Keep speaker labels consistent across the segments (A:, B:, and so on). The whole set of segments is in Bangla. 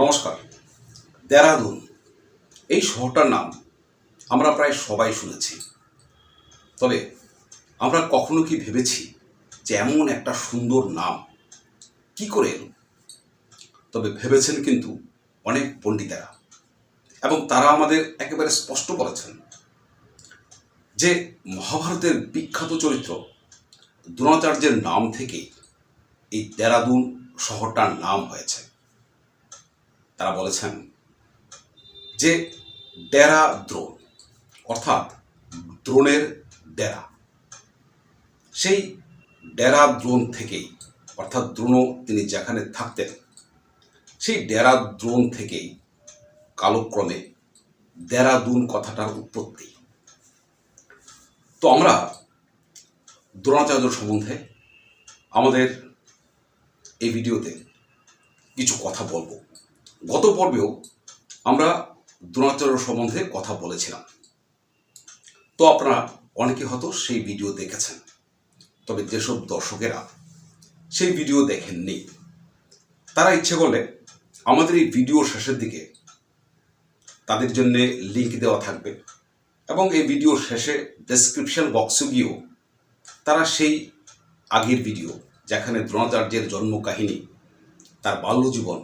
A: নমস্কার, দেরাদুন। এই শহরটার নাম আমরা প্রায় সবাই শুনেছি। তবে আমরা কখনো কি ভেবেছি যে এমন একটা সুন্দর নাম কি করে এলো? তবে ভেবেছেন কিন্তু অনেক পণ্ডিতেরা এবং তারা আমাদের একেবারে স্পষ্ট করেছেন যে মহাভারতের বিখ্যাত চরিত্র দ্রোণাচার্যের নাম থেকেই এই দেরাদুন শহরটার নাম হয়েছে। তারা বলেছেন যে ডেরা দ্রোণ, অর্থাৎ দ্রোণের ডেরা। সেই ডেরা দ্রোণ থেকেই, অর্থাৎ দ্রোণ তিনি যেখানে থাকতেন, সেই ডেরা দ্রোণ থেকেই কালক্রমে দেরাদুন কথাটার উৎপত্তি। তো আমরা দ্রোণাচার্য সম্বন্ধে আমাদের এই ভিডিওতে কিছু কথা বলব। গত পর্বেও আমরা দ্রোণাচার্য সম্বন্ধে কথা বলেছিলাম। তো আপনারা অনেকে হয়তো সেই ভিডিও দেখেছেন, তবে যেসব দর্শকেরা সেই ভিডিও দেখেননি, তারা ইচ্ছে করলে আমাদের এই ভিডিও শেষের দিকে তাদের জন্য লিঙ্ক দেওয়া থাকবে এবং এই ভিডিও শেষে ডেসক্রিপশন বক্সে গিয়েও তারা সেই আগের ভিডিও, যেখানে দ্রোণাচার্যের জন্ম কাহিনী তার বাল্যজীবন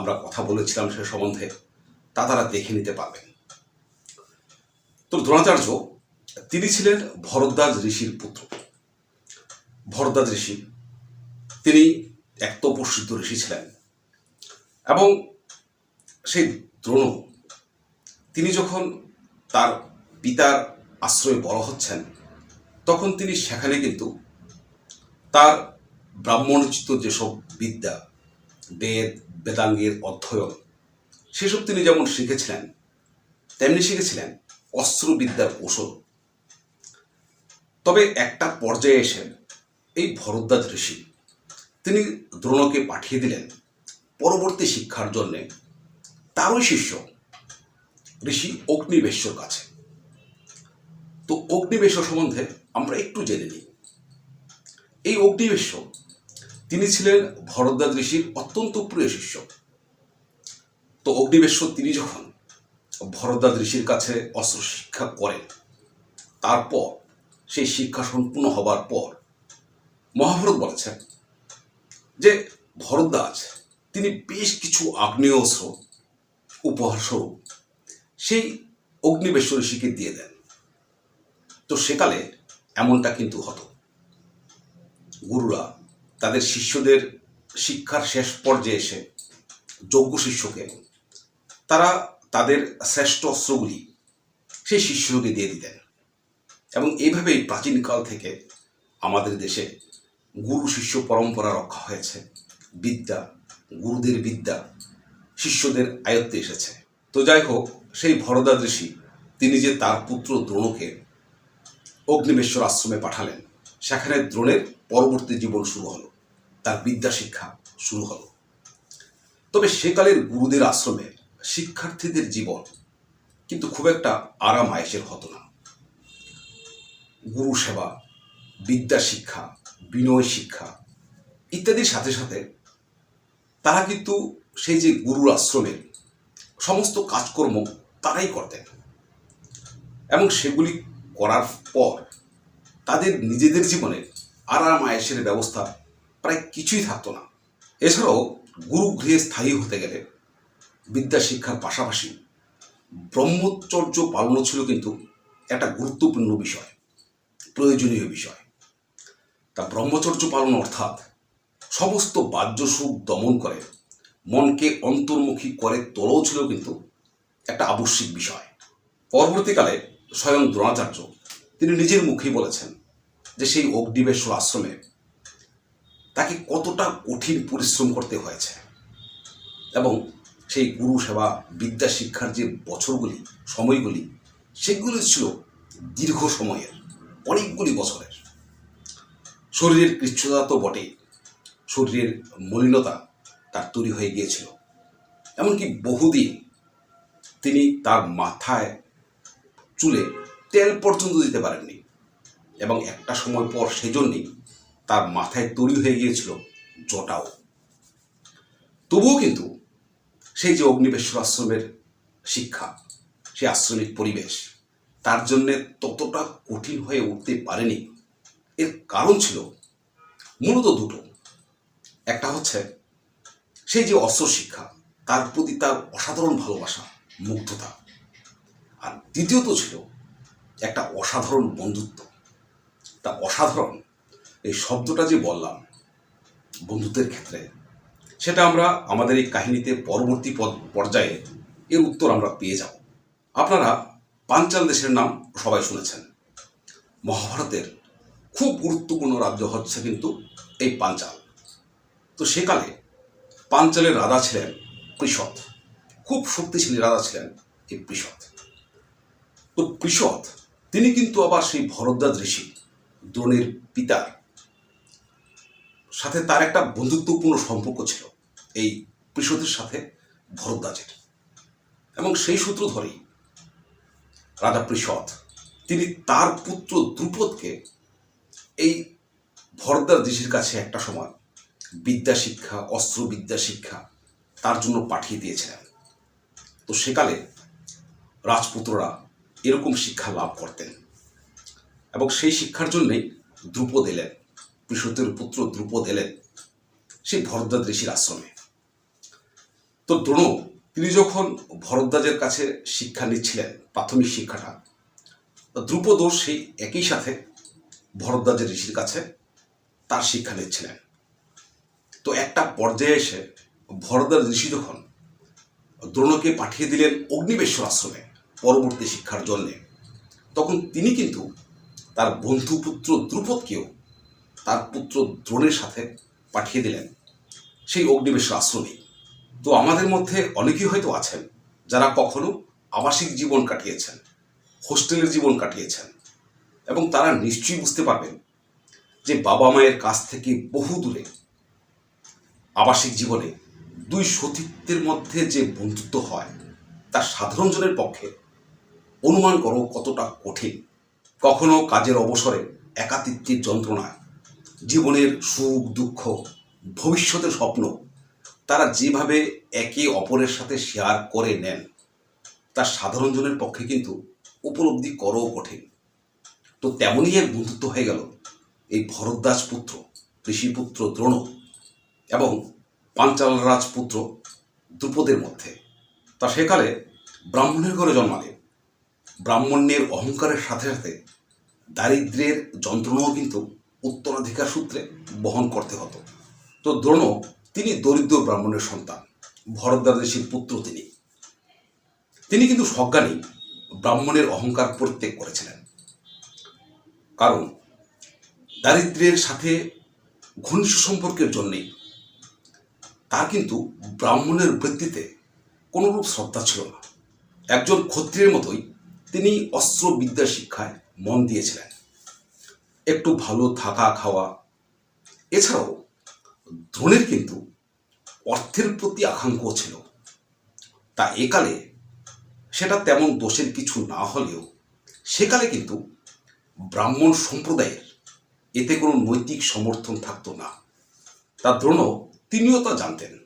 A: আমরা কথা বলেছিলাম সে সম্বন্ধে, তা তারা দেখে নিতে পারবেন। তো দ্রোণাচার্য, তিনি ছিলেন ভরদ্বাজ ঋষির পুত্র। ভরদ্বাজ ঋষি, তিনি এক তপস্বিদ্ধ ঋষি ছিলেন। এবং সেই দ্রোণ, তিনি যখন তার পিতার আশ্রয়ে বড় হচ্ছেন, তখন তিনি সেখানে কিন্তু তার ব্রাহ্মণোচিত যেসব বিদ্যা, বেদ বেদাঙ্গের অধ্যয়ন। সেসব তিনি যেমন শিখেছিলেন, তেমনি শিখেছিলেন অস্ত্রবিদ্যার কৌশল। তবে একটা পর্যায়ে এসে এই ভরদ্বাজ ঋষি, তিনি দ্রোণকে পাঠিয়ে দিলেন পরবর্তী শিক্ষার জন্যে তারই শিষ্য ঋষি অগ্নিবেশ্বর কাছে। তো অগ্নিবেশ্বর সম্বন্ধে আমরা একটু জেনে নিই। এই অগ্নিবেশ্য তিনি ছিলেন ভরদ্বাজ ঋষির অত্যন্ত প্রিয় শিষ্য। তো অগ্নিবেশ্য তিনি যখন ভরদ্বাজ ঋষির কাছে অস্ত্র শিক্ষা করেন, তারপর সেই শিক্ষা সম্পূর্ণ হবার পর মহাভারত বলেছেন যে ভরদ্বাজ, তিনি বেশ কিছু আগ্নেয় অস্ত্র উপহার স্বরূপ সেই অগ্নিবেশ্বর ঋষিকে দিয়ে দেন। তো সেকালে এমনটা কিন্তু হতো। গুরুরা তাদের শিষ্যদের শিক্ষার শেষ পর্যায়ে এসে যোগ্য শিষ্যকে তারা তাদের শ্রেষ্ঠ অস্ত্রগুলি সেই শিষ্যকে দিয়ে দিতেন। এবং এইভাবেই প্রাচীনকাল থেকে আমাদের দেশে গুরু শিষ্য পরম্পরা রক্ষা হয়েছে। বিদ্যা, গুরুদের বিদ্যা শিষ্যদের আয়ত্তে এসেছে। তো যাই হোক, সেই ভরদা ঋষি তিনি যে তার পুত্র দ্রোণকে অগ্নিবেশ্বর আশ্রমে পাঠালেন, সেখানে দ্রোণের পরবর্তী জীবন শুরু হলো। তার বিদ্যা শিক্ষা শুরু হলো। তবে সেকালের গুরুদের আশ্রমে শিক্ষার্থীদের জীবন কিন্তু খুব একটা আরাম আয়েসের হতো না। গুরু সেবা, বিদ্যা শিক্ষা, বিনয় শিক্ষা ইত্যাদির সাথে সাথে তারা কিন্তু সেই যে গুরুর আশ্রমের সমস্ত কাজকর্ম তারাই করতেন। এবং সেগুলি করার পর তাদের নিজেদের জীবনে আরাম আয়েসের ব্যবস্থা প্রায় কিছুই থাকতো না। এছাড়াও গুরু গৃহে স্থায়ী হতে গেলে বিদ্যা শিক্ষার পাশাপাশি ব্রহ্মচর্য পালনও ছিল কিন্তু একটা গুরুত্বপূর্ণ বিষয়, প্রয়োজনীয় বিষয়। তা ব্রহ্মচর্য পালন অর্থাৎ সমস্ত বাহ্য সুখ দমন করে, মনকে অন্তর্মুখী করে তোলাও ছিল কিন্তু একটা আবশ্যিক বিষয়। পরবর্তীকালে স্বয়ং দ্রোণাচার্য তিনি নিজের মুখেই বলেছেন যে সেই অগ্নিবেশ্বর আশ্রমে তাকে কতটা কঠিন পরিশ্রম করতে হয়েছে। এবং সেই গুরু সেবা, বিদ্যা শিক্ষার যে বছরগুলি, সময়গুলি, সেগুলি ছিল দীর্ঘ সময়ের, অনেকগুলি বছরের। শরীরের কৃচ্ছতা তো বটেই। শরীরের মলিনতা তার তৈরি হয়ে গিয়েছিল। এমনকি বহুদিন তিনি তার মাথায় চুলে তেল পর্যন্ত দিতে পারেননি। এবং একটা সময় পর সেজন্যই তার মাথায় তৈরি হয়ে গিয়েছিল জটাও। তবুও কিন্তু সেই যে অগ্নিবেশ্বর আশ্রমের শিক্ষা, সেই আশ্রমিক পরিবেশ, তার জন্যে ততটা কঠিন হয়ে উঠতে পারেনি। এর কারণ ছিল মূলত দুটো। একটা হচ্ছে সেই যে অস্ত্র শিক্ষা, তার প্রতি তার অসাধারণ ভালোবাসা, মুগ্ধতা। আর দ্বিতীয়ত ছিল একটা অসাধারণ বন্ধুত্ব। তা অসাধারণ এই শব্দটা যে বললাম, বন্ধুত্বের ক্ষেত্রে, সেটা আমরা আমাদের এই কাহিনীতে পরবর্তী পর্যায়ে এর উত্তর আমরা পেয়ে যাব। আপনারা পাঞ্চাল দেশের নাম সবাই শুনেছেন। মহাভারতের খুব গুরুত্বপূর্ণ রাজ্য হচ্ছে কিন্তু এই পাঞ্চাল। তো সেকালে পাঞ্চালের রাজা ছিলেন পৃষৎ খুব শক্তিশালী রাজা ছিলেন এই পৃষৎ তো পৃষৎ তিনি কিন্তু আবার সেই ভরদ্বাজ ঋষি, দ্রোণের পিতার সাথে তার একটা বন্ধুত্বপূর্ণ সম্পর্ক ছিল, এই পৃষদের সাথে ভরদ্বাজের। এবং সেই সূত্র ধরেই রাজা পৃষৎ তিনি তার পুত্র দ্রুপদকে এই ভরদ্বার ঋষির কাছে একটা সময় বিদ্যা শিক্ষা, অস্ত্র বিদ্যা শিক্ষা তার জন্য পাঠিয়ে দিয়েছিলেন। তো সেকালে রাজপুত্ররা এরকম শিক্ষা লাভ করতেন। এবং সেই শিক্ষার জন্যেই দ্রুপদ এলেন। পৃষতের পুত্র দ্রুপদ এলেন, সেই ভরদ্বাজ ঋষির আশ্রমে। তো দ্রোণ, তিনি যখন ভরদ্বাজের কাছে শিক্ষা নিচ্ছিলেন, প্রাথমিক শিক্ষাটা দ্রুপদও সেই একই সাথে ভরদ্বাজের ঋষির কাছে তার শিক্ষা নিচ্ছিলেন। তো একটা পর্যায়ে এসে ভরদ্বাজ ঋষি যখন দ্রোণকে পাঠিয়ে দিলেন অগ্নিবেশ্বর আশ্রমে পরবর্তী শিক্ষার জন্যে, তখন তিনি কিন্তু তার বন্ধুপুত্র দ্রুপদকেও তার পুত্র দ্রোণের সাথে পাঠিয়ে দিলেন। সেই অগ্নিবেশ্বর আশ্রমে। তো আমাদের মধ্যে অনেকেই হয়তো আছেন যারা কখনো আবাসিক জীবন কাটিয়েছেন, হোস্টেলের জীবন কাটিয়েছেন এবং তারা নিশ্চয়ই বুঝতে পারবেন যে বাবা মায়ের কাছ থেকে বহু দূরে আবাসিক জীবনে দুই সতীত্বের মধ্যে যে বন্ধুত্ব হয়, তা সাধারণ জনের পক্ষে অনুমান করো কতটা কঠিন। কখনো কাজের অবসরে একাতিত্বের যন্ত্রণায় জীবনের সুখ, দুঃখ, ভবিষ্যতের স্বপ্ন, তারা যেভাবে একে অপরের সাথে শেয়ার করে নেন তা সাধারণ জনের পক্ষে কিন্তু উপলব্ধি করও কঠিন। তো তেমনই এক বন্ধুত্ব হয়ে গেল এই ভরদ্বাজ পুত্র, ঋষিপুত্র দ্রোণ এবং পাঞ্চাল রাজপুত্র দ্রুপদের মধ্যে। তা সেকালে ব্রাহ্মণের ঘরে জন্মালে। ব্রাহ্মণ্যের অহংকারের সাথে সাথে দারিদ্র্যের যন্ত্রণাও কিন্তু উত্তরাধিকার সূত্রে বহন করতে হতো। তো দ্রোণ, তিনি দরিদ্র ব্রাহ্মণের সন্তান ভরদ্বাজ ঋষির পুত্র তিনি। তিনি কিন্তু সজ্ঞানী, ব্রাহ্মণের অহংকার পরিত্যাগ করেছিলেন। কারণ, দারিদ্র্যের সাথে ঘনিষ্ঠ সম্পর্কের জন্যেই তার কিন্তু ব্রাহ্মণের বৃত্তিতে কোনোরূপ শ্রদ্ধা ছিল না। একজন ক্ষত্রিয়ের মতোই তিনি অস্ত্র বিদ্যা শিক্ষায় মন দিয়েছিলেন। একটু ভালো থাকা খাওয়া। এছাড়াও দ্রোণের কিন্তু অর্থের প্রতি আকাঙ্ক্ষ ছিল। তা একালে সেটা তেমন দোষের কিছু না হলেও সেকালে কিন্তু ব্রাহ্মণ সম্প্রদায়ের এতে কোনো নৈতিক সমর্থন থাকতো না। তা দ্রোণ তিনিও তা জানতেন।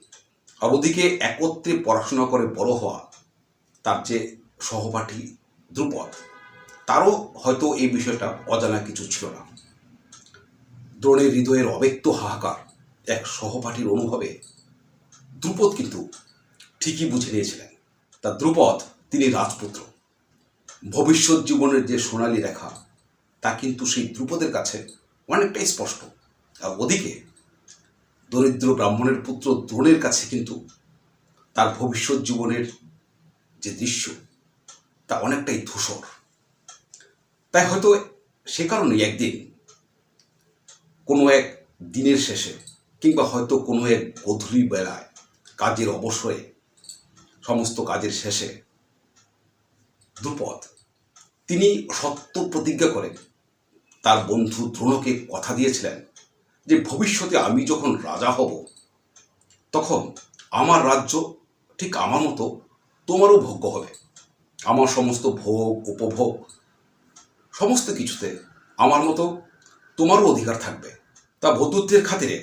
A: আর ওদিকে একত্রে পড়াশোনা করে বড় হওয়া তার যে সহপাঠী দ্রুপদ তারও হয়তো এই বিষয়টা অজানা কিছু ছিল না। দ্রোণের হৃদয়ের অব্যক্ত হাহাকার এক সহপাঠীর অনুভবে দ্রুপদ কিন্তু ঠিকই বুঝে নিয়েছিলেন। তা দ্রুপদ, তিনি রাজপুত্র। ভবিষ্যৎ জীবনের যে সোনালী রেখা, তা কিন্তু সেই দ্রুপদের কাছে অনেকটাই স্পষ্ট। আর ওদিকে দরিদ্র ব্রাহ্মণের পুত্র দ্রোণের কাছে কিন্তু তার ভবিষ্যৎ জীবনের যে দৃশ্য, তা অনেকটাই ধূসর। তাই হয়তো সে কারণেই একদিন, কোনো এক দিনের শেষে, কিংবা হয়তো কোনো এক গধূলি বেলায়, কাজের অবসরে, সমস্ত কাজের শেষে দ্রুপদ, তিনি সত্য প্রতিজ্ঞা করে তার বন্ধু দ্রোণকে কথা দিয়েছিলেন যে, ভবিষ্যতে আমি যখন রাজা হব, তখন আমার রাজ্য ঠিক আমার মতো তোমারও ভোগ্য হবে। আমার সমস্ত ভোগ, উপভোগ সমস্ত কিছুতে আমার মতো তোমারও অধিকার থাকবে। তা বন্ধুত্বের খাতিরে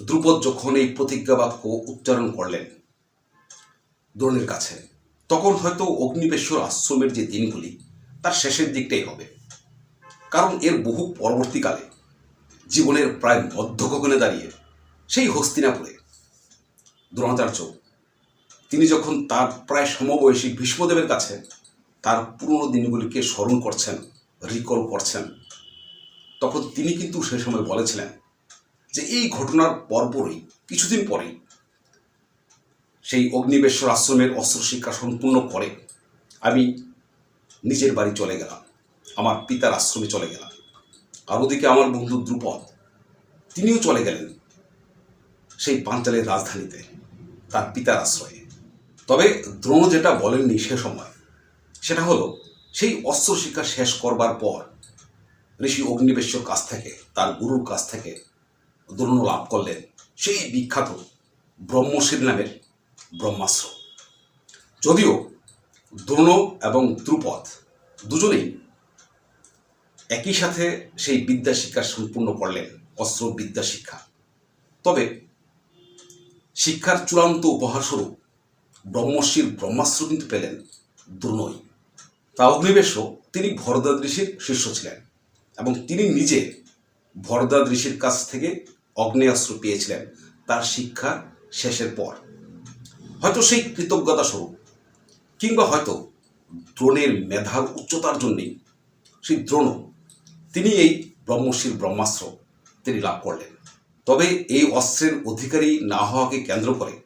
A: দ্রুপদ যখন এই প্রতিজ্ঞা বাক্য উচ্চারণ করলেন দ্রোণের কাছে, তখন হয়তো অগ্নিবেশ্বর আশ্রমের যে দিনগুলি, তার শেষের দিকটাই হবে। কারণ এর বহু পরবর্তীকালে জীবনের প্রায় মধ্যগগনে দাঁড়িয়ে সেই হস্তিনাপুরে দ্রোণাচার্য, তিনি যখন তার প্রায় সমবয়সী ভীষ্মদেবের কাছে তার পুরনো দিনগুলিকে স্মরণ করছেন রিকল করছেন। তখন তিনি কিন্তু সে সময় বলেছিলেন যে এই ঘটনার পরপরই, কিছুদিন পরেই সেই অগ্নিবেশ্বর আশ্রমের অস্ত্র শিক্ষা সম্পূর্ণ করে আমি নিজের বাড়ি চলে গেলাম, আমার পিতার আশ্রমে চলে গেলাম। আর ওদিকে আমার বন্ধু দ্রুপদ, তিনিও চলে গেলেন সেই পাঞ্চালের রাজধানীতে, তার পিতার আশ্রয়ে। তবে দ্রোণ যেটা বলেননি সে সময় সেটা হলো, সেই অস্ত্র শিক্ষা শেষ করবার পর ঋষি অগ্নিবেশ্বর কাছ থেকে, তার গুরুর কাছ থেকে দ্রোণ লাভ করলেন সেই বিখ্যাত ব্রহ্মশির নামের ব্রহ্মাস্ত্র। যদিও দ্রোণ এবং দ্রুপদ দুজনেই একই সাথে সেই বিদ্যা শিক্ষা সম্পূর্ণ করলেন, অস্ত্র বিদ্যা শিক্ষা। তবে শিক্ষার চূড়ান্ত উপহারস্বরূপ ব্রহ্মশ্রীর ব্রহ্মাস্ত্র কিন্তু পেলেন দ্রোণই। তা অগ্নিবেশ তিনি ভরদাদ ঋষির শিষ্য ছিলেন এবং তিনি নিজে ভরদাদ ঋষির কাছ থেকে অগ্নেয়াস্ত্র পেয়েছিলেন। তার শিক্ষা শেষের পর। হয়তো সেই কৃতজ্ঞতা স্বরূপ, কিংবা হয়তো দ্রোণের মেধার উচ্চতার জন্যেই সেই দ্রোণ, তিনি এই ব্রহ্মশীর ব্রহ্মাস্ত্র তিনি লাভ করলেন। তবে এই অস্ত্রের অধিকারী না হওয়াকে কেন্দ্র করে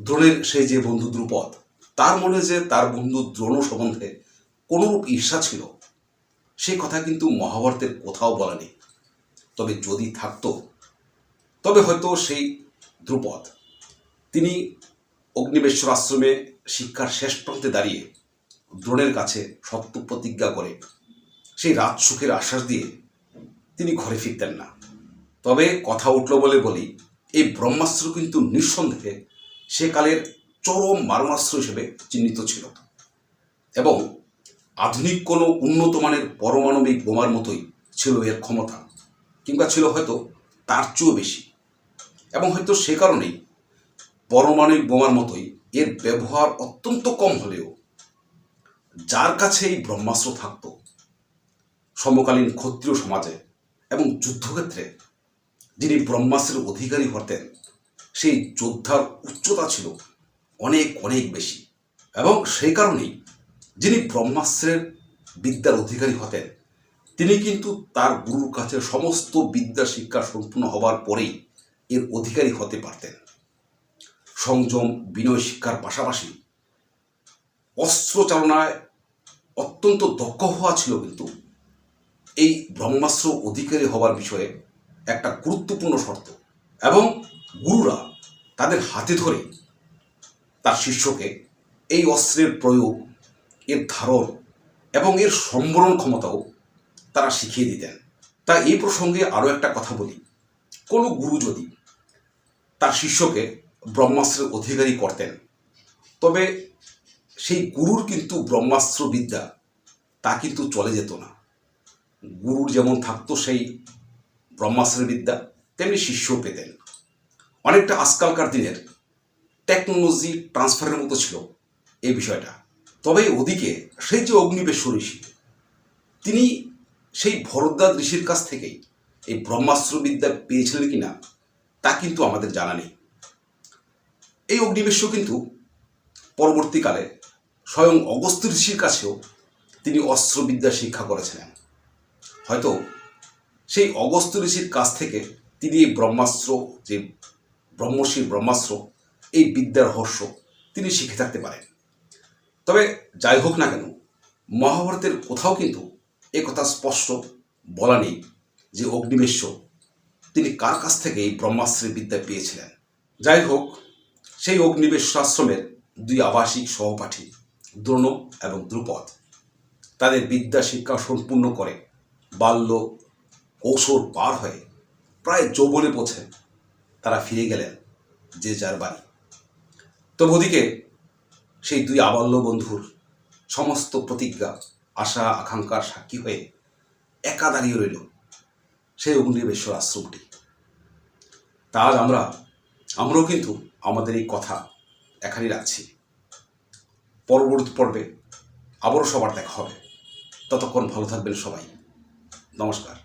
A: দ্রোণের সেই যে বন্ধু দ্রুপদ তার মনে যে তার বন্ধু দ্রোণ সম্বন্ধে কোনরূপ ঈর্ষা ছিল, সে কথা কিন্তু মহাভারতের কোথাও বলা নেই। তবে যদি থাকতো, তবে হয়তো সেই দ্রুপদ তিনি অগ্নিবেশ্বর আশ্রমে শিক্ষার শেষ প্রান্তে দাঁড়িয়ে দ্রোণের কাছে সত্য প্রতিজ্ঞা করে, সেই রাত সুখের আশ্বাস দিয়ে তিনি ঘরে ফিরতেন না। তবে কথা উঠল বলে বলি এই ব্রহ্মাস্ত্র কিন্তু নিঃসন্দেহে সেকালের চরম মারণাস্ত্র হিসেবে চিহ্নিত ছিল। এবং আধুনিক কোনো উন্নত মানের পরমাণবিক বোমার মতোই ছিল এর ক্ষমতা, কিংবা ছিল হয়তো তার চেয়েও বেশি। এবং হয়তো সে কারণেই পরমাণবিক বোমার মতোই এর ব্যবহার অত্যন্ত কম হলেও যার কাছে এই ব্রহ্মাস্ত্র থাকত, সমকালীন ক্ষত্রিয় সমাজে এবং যুদ্ধক্ষেত্রে যিনি ব্রহ্মাস্ত্রের অধিকারী হতেন, সেই যোদ্ধার উচ্চতা ছিল অনেক অনেক বেশি। এবং সেই কারণেই যিনি ব্রহ্মাস্ত্রের বিদ্যার অধিকারী হতেন, তিনি কিন্তু তার গুরুর কাছে সমস্ত বিদ্যা শিক্ষা সম্পূর্ণ হবার পরেই এর অধিকারী হতে পারতেন। সংযম, বিনয় শিক্ষার পাশাপাশি অস্ত্র চালনায় অত্যন্ত দক্ষ হওয়া ছিল কিন্তু এই ব্রহ্মাস্ত্র অধিকারী হবার বিষয়ে একটা গুরুত্বপূর্ণ শর্ত এবং গুরুরা তাদের হাতে ধরে তার শিষ্যকে এই অস্ত্রের প্রয়োগ এর ধারণ এবং এর সম্বরণ ক্ষমতাও তারা শিখিয়ে দিতেন। তা এই প্রসঙ্গে আরও একটা কথা বলি। কোনো গুরু যদি তার শিষ্যকে ব্রহ্মাস্ত্রের অধিকারী করতেন, তবে সেই গুরুর কিন্তু ব্রহ্মাস্ত্র বিদ্যা তা কিন্তু চলে যেত না। গুরুর যেমন থাকতো সেই ব্রহ্মাস্ত্রের বিদ্যা তেমনি শিষ্য পেতেন। অনেকটা আজকালকার দিনের টেকনোলজি ট্রান্সফারের মতো ছিল এই বিষয়টা। তবে ওদিকে সেই যে অগ্নিবেশ্বর ঋষি, তিনি সেই ভরদ্বাজ ঋষির কাছ থেকেই এই ব্রহ্মাস্ত্র বিদ্যা পেয়েছিলেন কিনা, তা কিন্তু আমাদের জানা নেই। এই অগ্নিবেশ্য কিন্তু পরবর্তীকালে স্বয়ং অগস্ত্য ঋষির কাছেও তিনি অস্ত্রবিদ্যা শিক্ষা করেছিলেন। হয়তো সেই অগস্ত্য ঋষির কাছ থেকে তিনি এই ব্রহ্মাস্ত্র, যে ব্রহ্মশীর ব্রহ্মাস্ত্র, এই বিদ্যার রহস্য তিনি শিখে থাকতে পারেন। তবে যাই হোক না কেন, মহাভারতের কোথাও কিন্তু এ কথা স্পষ্ট বলা নেই যে অগ্নিবেশ্য তিনি কার কাছ থেকে এই ব্রহ্মাস্ত্রের বিদ্যা পেয়েছিলেন। যাই হোক, সেই অগ্নিবেশ্যাশ্রমের দুই আবাসিক সহপাঠী, দ্রোণ এবং দ্রুপদ, তাদের বিদ্যা শিক্ষা সম্পূর্ণ করে বাল্য কৌশল পার হয়ে প্রায় যৌবনে পৌঁছে তারা ফিরে গেলেন যে যার বাড়ি। তবে ওদিকে সেই দুই আবাল্য বন্ধুর সমস্ত প্রতিজ্ঞা, আশা, আকাঙ্ক্ষার সাক্ষী হয়ে একা দাঁড়িয়ে রইল সেই অগ্নিবেশ্বর আশ্রমটি। তা আজ আমরা, আমরাও কিন্তু আমাদের এই কথা এখানেই রাখছি। পরবর্তী পর্বে আবারও সবার দেখা হবে। ততক্ষণ ভালো থাকবেন সবাই। নমস্কার।